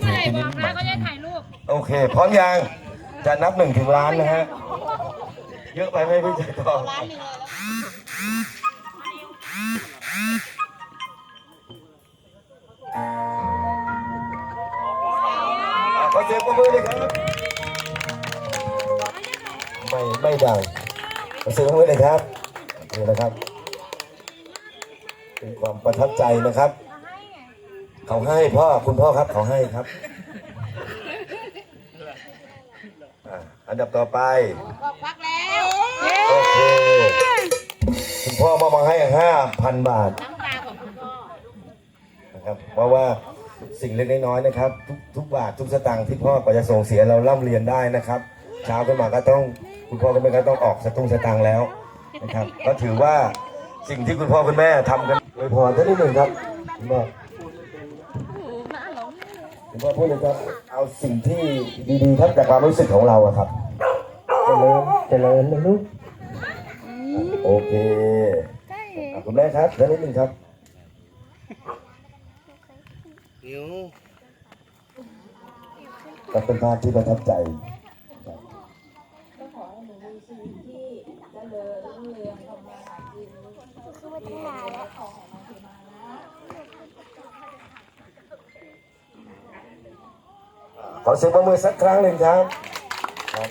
เมื่อไหร่บอกนะก็จะถ่ายรูป โอเค พร้อมยัง จะนับหนึ่งถึงล้านนะฮะ เยอะไปไหมพี่ใจทองอะขอเสียงปรบมือเลยครับ ไม่ไม่ดังขอเสียงปรบมือเลยครับนี่นะครับ เป็นความประทับใจนะครับ เขาให้พ่อคุณพ่อครับเขาให้ครับอะอันดับต่อไปพักแล้วโอเค คุณพ่อมอบมาให้ห้าพันบาท น้ำตาของคุณพ่อนะครับเพราะว่าสิ่งเล็กๆน้อยๆนะครับทุกทุกบาททุกสตางค์ที่พ่อกว่าจะส่งเสียเราร่ำเรียนได้นะครับ เช้าขึ้นมาก็ต้องคุณพ่อคุณแม่ก็ต้องออกสตุ้งสตางค์แล้วนะครับ ก็ถือว่าสิ่งที่คุณพ่อคุณแม่ทำกันโดยพรท่านที่หนึ่งครับคุณพ่อ คุณพ่อพูดเลยครับ เอาสิ่งที่ดีๆครับจากความรู้สึกของเราอะครับ เจริญเจริญนะลูกโอเคอะคุณแม่ครับแล้วนิดนึงครับก็เป็นภาพที่ประทับใจครับขอเสียงปรบมือสักครั้งหนึ่งครับ ครับ